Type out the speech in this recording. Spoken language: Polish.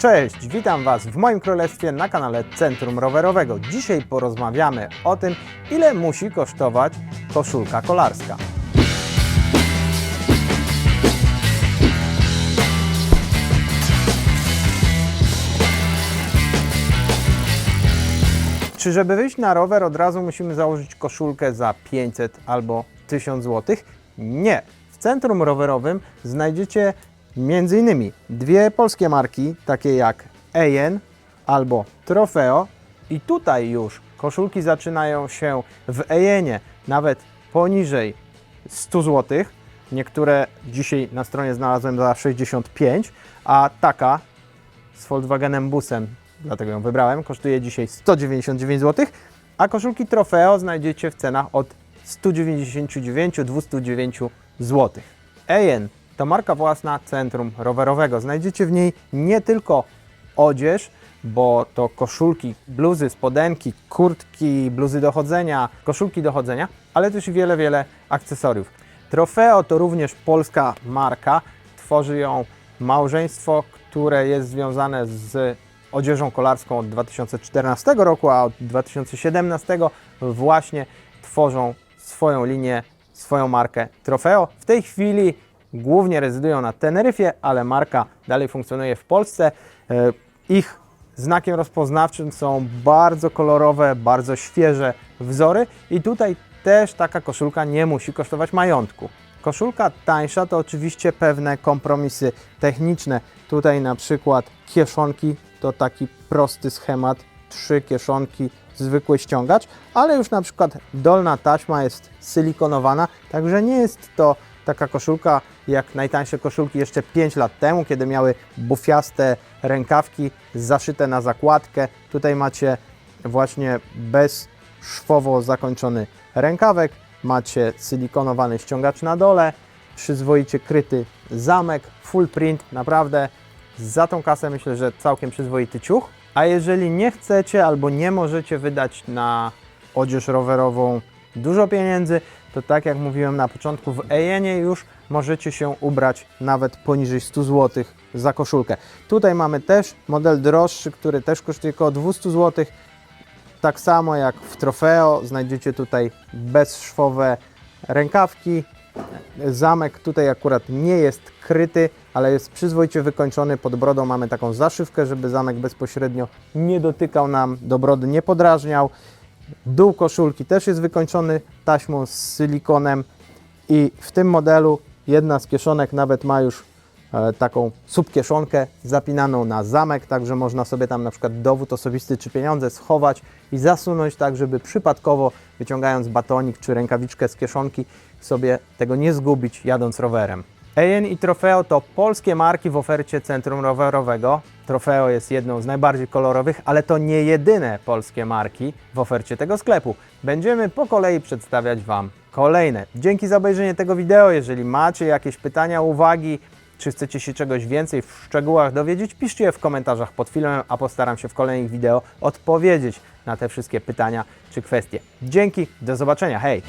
Cześć, witam Was w moim królestwie na kanale Centrum Rowerowego. Dzisiaj porozmawiamy o tym, ile musi kosztować koszulka kolarska. Czy żeby wyjść na rower od razu musimy założyć koszulkę za 500 albo 1000 zł? Nie. W centrum rowerowym znajdziecie m.in. dwie polskie marki, takie jak Ejen albo Trofeo i tutaj już koszulki zaczynają się w Ejenie nawet poniżej 100 zł. Niektóre dzisiaj na stronie znalazłem za 65, a taka z Volkswagenem Busem, dlatego ją wybrałem, kosztuje dzisiaj 199 zł, a koszulki Trofeo znajdziecie w cenach od 199-209 zł. Ejen to marka własna centrum rowerowego. Znajdziecie w niej nie tylko odzież, bo to koszulki, bluzy, spodenki, kurtki, bluzy do chodzenia, koszulki do chodzenia, ale też wiele, wiele akcesoriów. Trofeo to również polska marka. Tworzy ją małżeństwo, które jest związane z odzieżą kolarską od 2014 roku, a od 2017 właśnie tworzą swoją linię, swoją markę Trofeo. W tej chwili głównie rezydują na Teneryfie, ale marka dalej funkcjonuje w Polsce. E, Ich znakiem rozpoznawczym są bardzo kolorowe, bardzo świeże wzory i tutaj też taka koszulka nie musi kosztować majątku. Koszulka tańsza to oczywiście pewne kompromisy techniczne. Tutaj na przykład kieszonki to taki prosty schemat, trzy kieszonki, zwykły ściągacz, ale już na przykład dolna taśma jest silikonowana, także nie jest to taka koszulka jak najtańsze koszulki jeszcze 5 lat temu, kiedy miały bufiaste rękawki zaszyte na zakładkę. Tutaj macie właśnie bezszwowo zakończony rękawek, macie silikonowany ściągacz na dole, przyzwoicie kryty zamek, full print, naprawdę za tą kasę myślę, że całkiem przyzwoity ciuch. A jeżeli nie chcecie albo nie możecie wydać na odzież rowerową dużo pieniędzy, to tak jak mówiłem na początku, w Ejenie już możecie się ubrać nawet poniżej 100 zł za koszulkę. Tutaj mamy też model droższy, który też kosztuje około 200 zł. Tak samo jak w Trofeo znajdziecie tutaj bezszwowe rękawki. Zamek tutaj akurat nie jest kryty, ale jest przyzwoicie wykończony. Pod brodą mamy taką zaszywkę, żeby zamek bezpośrednio nie dotykał nam do brody, nie podrażniał. Dół koszulki też jest wykończony taśmą z silikonem i w tym modelu jedna z kieszonek nawet ma już e, taką subkieszonkę zapinaną na zamek, także można sobie tam na przykład dowód osobisty czy pieniądze schować i zasunąć tak, żeby przypadkowo wyciągając batonik czy rękawiczkę z kieszonki sobie tego nie zgubić jadąc rowerem. Ejen i Trofeo to polskie marki w ofercie Centrum Rowerowego. Trofeo jest jedną z najbardziej kolorowych, ale to nie jedyne polskie marki w ofercie tego sklepu. Będziemy po kolei przedstawiać Wam kolejne. Dzięki za obejrzenie tego wideo. Jeżeli macie jakieś pytania, uwagi, czy chcecie się czegoś więcej w szczegółach dowiedzieć, piszcie je w komentarzach pod filmem, a postaram się w kolejnych wideo odpowiedzieć na te wszystkie pytania czy kwestie. Dzięki, do zobaczenia, hej!